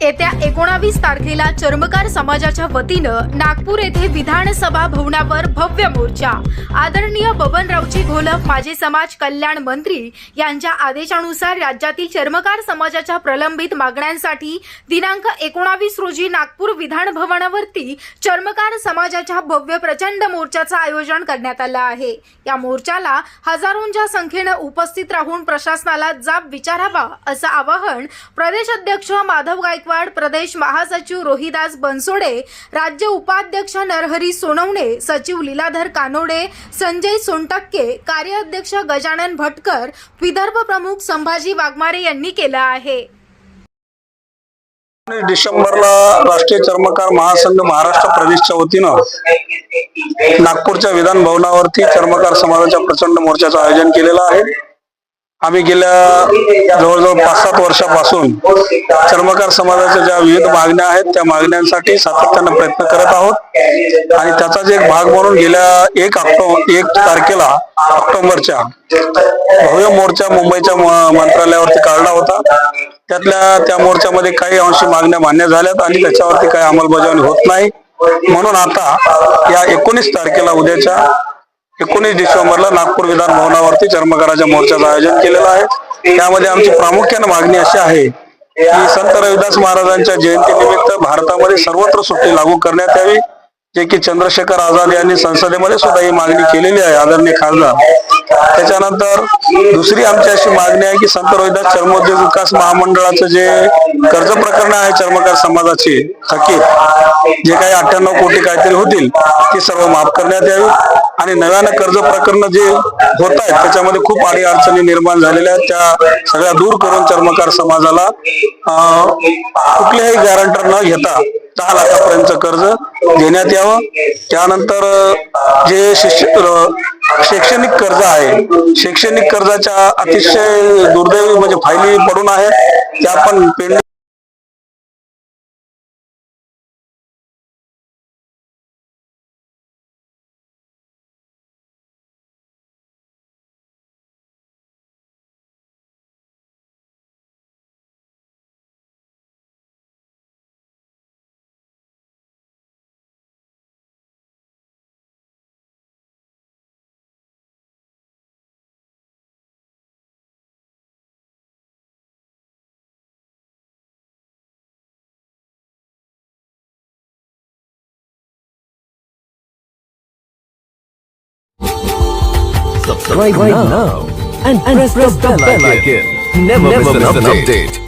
येत्या एकोणावीस तारखेला चर्मकार समाजाच्या वतीनं नागपूर येथे विधानसभा भवनावर भव्य मोर्चा. आदरणीय बबनरावजी घोलप माजी समाज कल्याण मंत्री यांच्या आदेशानुसार राज्यातील चर्मकार समाजाच्या प्रलंबित मागण्यांसाठी दिनांक एकोणावीस रोजी नागपूर विधान भवनावरती चर्मकार समाजाच्या भव्य प्रचंड मोर्चाचं आयोजन करण्यात आलं आहे. या मोर्चाला हजारोंच्या संख्येनं उपस्थित राहून प्रशासनाला जाब विचारावा असं आवाहन प्रदेश अध्यक्ष माधव गायकवाड प्रदेश महासचिव रोहिदास बनसोडे राज्य उपाध्यक्ष नरहरी सोनवणे सचिव लीलाधर कानोडे संजय सोनटक्के कार्याध्यक्ष गजानन भटकर विदर्भ प्रमुख संभाजी वाघमारे यांनी केलं आहे. डिसेंबरला राष्ट्रीय चर्मकार महासंघ महाराष्ट्र प्रदेशच्या वतीनं नागपूरच्या विधान भवनावरती चर्मकार समाजाच्या प्रचंड मोर्चाचं आयोजन केलेलं आहे. आम्ही गेल्या जवळजवळ पाच सात वर्षापासून चर्मकार समाजाच्या ज्या विविध मागण्या आहेत त्या मागण्यांसाठी सातत्यानं प्रयत्न करत आहोत. आणि त्याचाच एक भाग म्हणून गेल्या एक ऑक्टोबर एक तारखेला ऑक्टोबरच्या भव्य मोर्चा मुंबईच्या मंत्रालयावरती काढला होता. त्यातल्या त्या मोर्चामध्ये काही अंशी मागण्या मान्य झाल्यात आणि त्याच्यावरती काही अंमलबजावणी होत नाही. म्हणून आता या एकोणीस तारखेला उद्याच्या एकोणीस डिसेंबरला नागपूर विधान भवनावरती चर्मकाराच्या मोर्चाचं आयोजन केलेलं आहे. त्यामध्ये आमची प्रामुख्याने मागणी अशी आहे की संत रविदास महाराजांच्या जयंतीनिमित्त भारतामध्ये सर्वत्र सुट्टी लागू करण्यात यावी. जे की चंद्रशेखर आझाद यांनी संसदेमध्ये सुद्धा ही मागणी केलेली आहे आदरणीय खासदार. त्याच्यानंतर दुसरी आमची अशी मागणी आहे की संत रोहिदास चर्मोद्योग विकास महामंडळाचं जे कर्ज प्रकरण आहे चर्मकार समाजाची थकीत जे काही अठ्ठ्याण्णव कोटी काहीतरी होतील ती सर्व माफ करण्यात यावी. आणि नव्यानं कर्ज प्रकरण जे होत आहेत त्याच्यामध्ये खूप आडी अडचणी निर्माण झालेल्या आहेत. त्या सगळ्या दूर करून चर्मकार समाजाला कुठल्याही गॅरंटर न घेता दहा लाखापर्यंत कर्ज देण्यात यावं. त्यानंतर जे शिष्य शैक्षणिक कर्ज आहे. शैक्षणिक कर्जाच्या अतिशय दुर्दैवी म्हणजे फायली पडून आहे. त्या पण pending subscribe, right now, now and, and press, press, the bell, bell icon. icon. Never, Never miss, miss an update. An update.